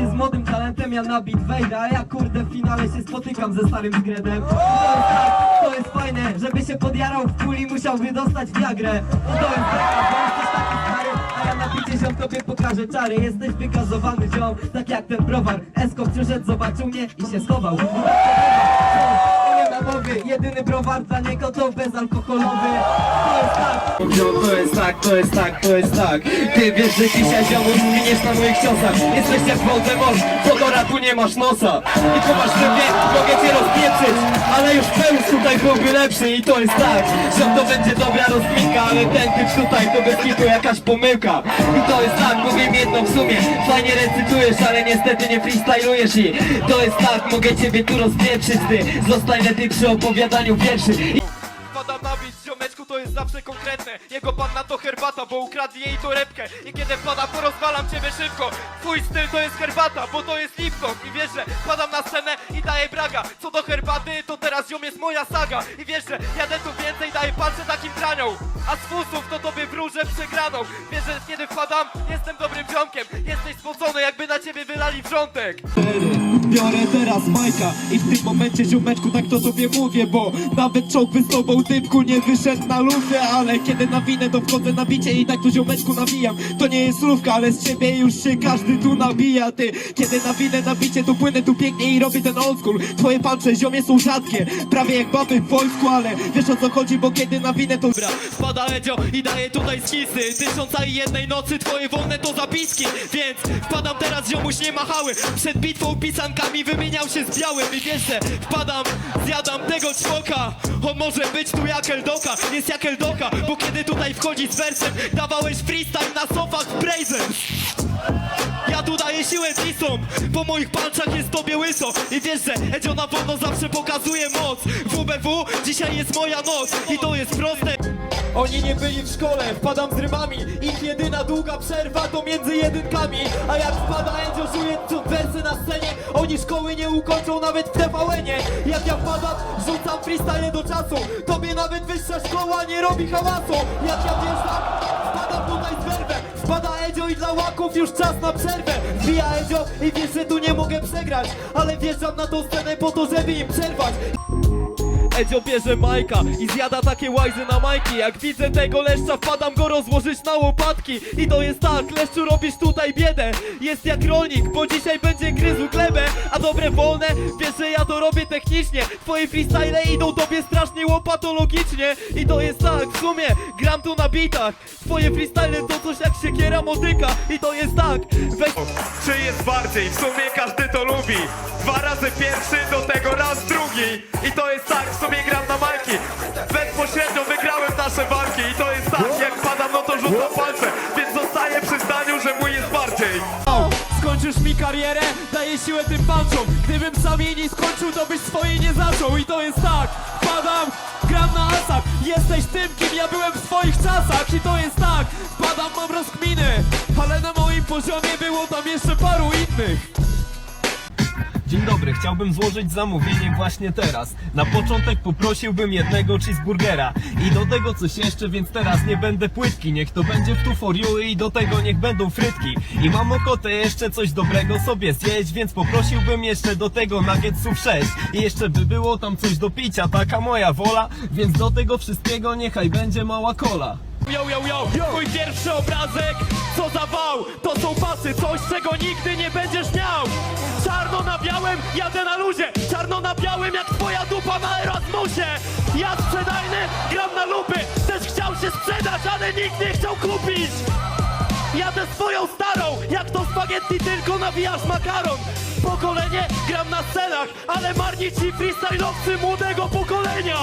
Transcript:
się z młodym talentem, ja na beat wejdę A ja kurde w finale się spotykam ze starym zgredem. Jest tak, to jest fajne, żeby się podjarał w kuli musiałby dostać wiagrę I to jest beka, bo A ja na bicie ziom tobie pokażę czary. Jesteś wykazowany ziom, tak jak ten browar. Esko przyszedł, zobaczył mnie i się schował. I tak Jedyny browar dla niego to bezalkoholowy To jest tak to jest tak, to jest tak, Ty wiesz, że dzisiaj ziomuś zginiesz na moich ciosach Jesteś jak Voldemort, Fodora tu nie masz nosa. I kumasz, że wie, mogę cię rozpieprzyć Ale już Pełz tutaj byłby lepszy i to jest tak. Że to będzie dobra rozkminka, ale ten typ tutaj to bez kitu jakaś pomyłka. I to jest tak, powiem jedno w sumie. Fajnie recytujesz, ale niestety nie freestylujesz I to jest tak, mogę ciebie tu rozpieprzyć Ty. Zostań lepiej przy opowiadaniu wierszy zawsze konkretne. Jego panna to herbata, bo ukradł jej torebkę I kiedy wpadam, to rozwalam ciebie szybko. Twój styl to jest herbata, bo to jest Lipton. I wiesz, że wpadam na scenę i daję braga. Co do herbaty, to teraz ziom jest moja saga. I wiesz, że jadę tu więcej, daję palce takim traniom A z fusów to tobie wróżę przegraną. Wiesz, że kiedy wpadam, jestem dobrym ziomkiem. Jesteś spocony, jakby na ciebie wylali wrzątek. Biorę teraz Majka i w tym momencie ziomeczku tak to sobie mówię Bo nawet czołg z tobą typku nie wyszedł na lufę Ale kiedy nawinę to wchodzę na bicie i tak to ziomeczku nawijam. To nie jest słówka, ale z ciebie już się każdy tu nabija Ty, kiedy nawinę na bicie to płynę tu pięknie i robię ten old school. Twoje palce ziomie są rzadkie, prawie jak baby w wojsku Ale wiesz o co chodzi, bo kiedy nawinę to Dobra, spada Edzio i daje tutaj skisy Tysiąca i jednej nocy, twoje wolne to Więc wpadam teraz, ziomuś nie machały. Przed bitwą pisankami wymieniał się z białym. I wiesz, że wpadam, zjadam tego czwoka On może być tu jak Eldoka, jest jak Eldoka Bo kiedy tutaj wchodzi z wersem Dawałeś freestyle na sofach w Brazers ja tu daję siłę disom Po moich palcach jest tobie łyso. I wiesz, że Edzio na wolno zawsze pokazuje moc. WBW, dzisiaj jest moja noc I to jest proste Oni nie byli w szkole, wpadam z rymami. Ich jedyna długa przerwa to między jedynkami. A jak wpada żuje tu wersy na scenie. Oni szkoły nie ukończą nawet w TVN-ie. Jak ja wpadam, rzucam freestyle do czasu. Tobie nawet wyższa szkoła nie robi hałasu. Jak ja wjeżdżam, wpadam tutaj z werwę Wpada Edzio i dla łaków już czas na przerwę. Wbija Edzio i wiesz, że tu nie mogę przegrać. Ale wjeżdżam na tą scenę po to, żeby im przerwać Edzio bierze Majka i zjada takie łajzy na Majki. Jak widzę tego leszcza, wpadam go rozłożyć na łopatki. I to jest tak, leszczu robisz tutaj biedę. Jest jak rolnik, bo dzisiaj będzie gryzł glebę. A dobre wolne, wiesz, że ja to robię technicznie. Twoje freestyle idą tobie strasznie łopatologicznie. I to jest tak, w sumie, gram tu na bitach. Twoje freestyle to coś jak siekiera motyka. I to jest tak, weź Czy jest bardziej? W sumie każdy to lubi. Dwa razy pierwszy, do tego raz drugi. I to jest tak, w sumie gram na majki Bezpośrednio wygrałem nasze walki I to jest tak, jak padam, no to rzucam palce. Więc zostaję przy zdaniu, że mój jest bardziej. Skończysz mi karierę, daję siłę tym panczom Gdybym sam jej nie skończył, to byś swojej nie zaczął. I to jest tak, wpadam, gram na asach. Jesteś tym, kim ja byłem w swoich czasach. I to jest tak, wpadam, mam rozkminy. Ale na moim poziomie było tam jeszcze paru innych Dzień dobry, chciałbym złożyć zamówienie właśnie teraz. Na początek poprosiłbym jednego cheeseburgera i do tego coś jeszcze, więc teraz nie będę płytki. Niech to będzie w tu for you i do tego niech będą frytki. I mam ochotę jeszcze coś dobrego sobie zjeść, więc poprosiłbym jeszcze do tego nuggetsów 6. I jeszcze by było tam coś do picia, taka moja wola, więc do tego wszystkiego niechaj będzie mała kola. Yo, yo, yo, mój pierwszy obrazek, co za wał. To są pasy, coś czego nigdy nie będziesz miał. Czarno na białym, jadę na luzie. Czarno na białym jak twoja dupa na Erasmusie. Ja sprzedajny, gram na lupy. Też chciał się sprzedać, ale nikt nie chciał kupić. Jadę swoją starą, jak to spaghetti tylko nawijasz makaron. Pokolenie, gram na scenach, ale marni ci freestyle'owcy młodego pokolenia